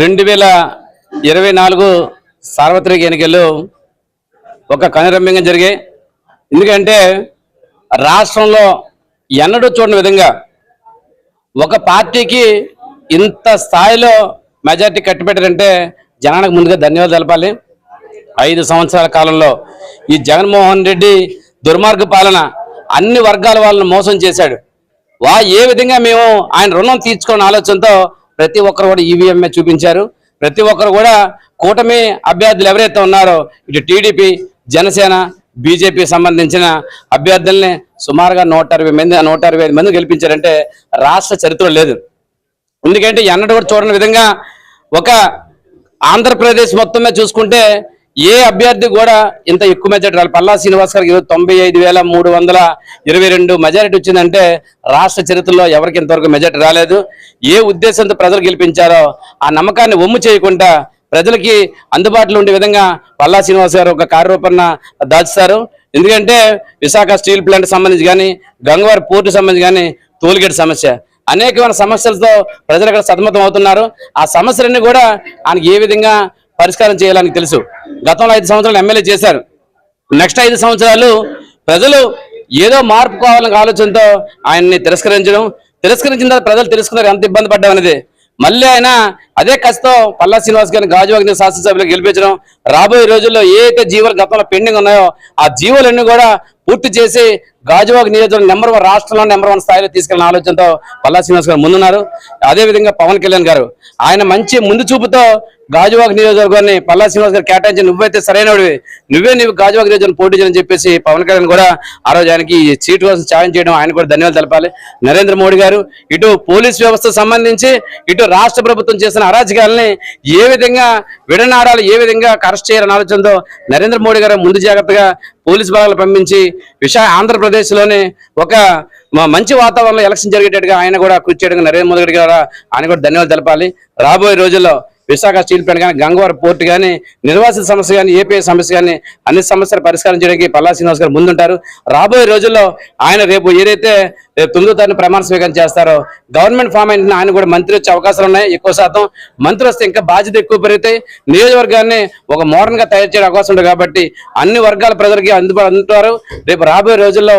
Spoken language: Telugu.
రెండు వేల ఇరవై నాలుగు సార్వత్రిక ఎన్నికలు ఒక కనురమ్యంగా జరిగాయి. ఎందుకంటే రాష్ట్రంలో ఎన్నడూ చూడని విధంగా ఒక పార్టీకి ఇంత స్థాయిలో మెజార్టీ కట్టిపెట్టారంటే జనానికి ముందుగా ధన్యవాదాలు తెలపాలి. ఐదు సంవత్సరాల కాలంలో ఈ జగన్మోహన్ రెడ్డి దుర్మార్గ పాలన అన్ని వర్గాల వాళ్ళని మోసం చేశాడు. వా ఏ విధంగా మేము ఆయన రుణం తీర్చుకునే ఆలోచనతో ప్రతి ఒక్కరు కూడా ఈవీఎంఏ చూపించారు. ప్రతి ఒక్కరు కూడా కూటమి అభ్యర్థులు ఎవరైతే ఉన్నారో ఇటు టీడీపీ జనసేన బీజేపీ సంబంధించిన అభ్యర్థుల్ని సుమారుగా నూట అరవై మంది నూట అరవై ఐదు మంది గెలిపించారంటే రాష్ట్ర చరిత్ర లేదు. ఎందుకంటే ఎన్నడూ కూడా చూడని విధంగా ఒక ఆంధ్రప్రదేశ్ మొత్తమే చూసుకుంటే ఏ అభ్యర్థి కూడా ఇంత ఎక్కువ మెజార్టీ రాలి. పల్లా శ్రీనివాస్ గారికి ఈరోజు తొంభై ఐదు వేల మూడు వందల ఇరవై రెండు మెజారిటీ వచ్చిందంటే రాష్ట్ర చరిత్రలో ఎవరికి ఇంతవరకు మెజార్టీ రాలేదు. ఏ ఉద్దేశంతో ప్రజలు గెలిపించారో ఆ నమ్మకాన్ని ఒమ్ము చేయకుండా ప్రజలకి అందుబాటులో ఉండే విధంగా పల్లా శ్రీనివాస్ గారు ఒక కార్యరూపణ దాచుతారు. ఎందుకంటే విశాఖ స్టీల్ ప్లాంట్ సంబంధించి కానీ గంగవారి పోర్టు సంబంధించి కానీ టోల్గేట్ సమస్య. అనేకమైన సమస్యలతో ప్రజలు అక్కడ సతమతం అవుతున్నారు. ఆ సమస్యలన్నీ కూడా ఆయనకి ఏ విధంగా పరిష్కారం చేయాలని తెలుసు. గతంలో ఐదు సంవత్సరాలు ఎమ్మెల్యే చేశారు. నెక్స్ట్ ఐదు సంవత్సరాలు ప్రజలు ఏదో మార్పు కావాలనే ఆలోచనతో ఆయన్ని తిరస్కరించడం తిరస్కరించిన తర్వాత ప్రజలు తెలుసుకున్నారు ఎంత ఇబ్బంది పడ్డామనేది మళ్ళీ ఆయన అదే కసితో పల్లా శ్రీనివాస్ గారిని గాజువాగ్ని శాసనసభ్యులు గెలిపించడం రాబోయే రోజుల్లో ఏ అయితే జీవోలు గతంలో పెండింగ్ ఉన్నాయో ఆ జీవోలన్నీ కూడా పూర్తి చేసి గాజువాగ్ నియోజకవర్గం నెంబర్ వన్ రాష్ట్రంలో నెంబర్ వన్ స్థాయిలో తీసుకెళ్ళిన ఆలోచనతో పల్లా శ్రీనివాస్ గారు ముందున్నారు. అదేవిధంగా పవన్ కళ్యాణ్ గారు ఆయన మంచి ముందు చూపుతో గాజువాగ్ నియోజకవర్గాన్ని పల్లా శ్రీనివాస్ గారు కేటాయించి నువ్వైతే సరైనవి నువ్వే నువ్వు గాజువాగ్ నియోజకవర్గం పోటీ చేయని చెప్పేసి పవన్ కళ్యాణ్ కూడా ఆ రోజు ఆయనకి ఈ సీటు కోసం ఛాలెంజ్ చేయడం ఆయన కూడా ధన్యవాదాలు తెలపాలి. నరేంద్ర మోడీ గారు ఇటు పోలీస్ వ్యవస్థ సంబంధించి ఇటు రాష్ట్ర ప్రభుత్వం చేసిన అరాచకాలని ఏ విధంగా విడనాడాలి ఏ విధంగా అరెస్ట్ చేయాలని ఆలోచనతో నరేంద్ర మోడీ గారు ముందు జాగ్రత్తగా పోలీస్ బలాలు పంపించి విశా ఆంధ్రప్రదేశ్లోనే ఒక మంచి వాతావరణంలో ఎలక్షన్ జరిగేటట్టుగా ఆయన కూడా కృషి చేయడం నరేంద్ర మోదీ గారు ఆయన కూడా ధన్యవాదాలు తెలపాలి. రాబోయే రోజుల్లో విశాఖ స్టీల్ ప్లాంట్ కానీ గంగవరం పోర్ట్ కానీ నిర్వాసిత సమస్య కానీ ఏపీ సమస్య కానీ అన్ని సమస్యలు పరిష్కారం చేయడానికి పల్లా శ్రీనివాస్ గారు ముందుంటారు. రాబోయే రోజుల్లో ఆయన రేపు ఏదైతే రేపు తొమ్మిదో తారీఖు ప్రమాణ స్వీకారం చేస్తారో గవర్నమెంట్ ఫామ్ అయిన ఆయన కూడా మంత్రి వచ్చే అవకాశాలు ఉన్నాయి. ఎక్కువ శాతం మంత్రి వస్తే ఇంకా బాధ్యత ఎక్కువ పెరుగుతాయి. నియోజకవర్గాన్ని ఒక మోడర్న్గా తయారు చేయడం అవకాశం ఉంది కాబట్టి అన్ని వర్గాల ప్రజలకి అందుబాటు అందుతారు రేపు రాబోయే రోజుల్లో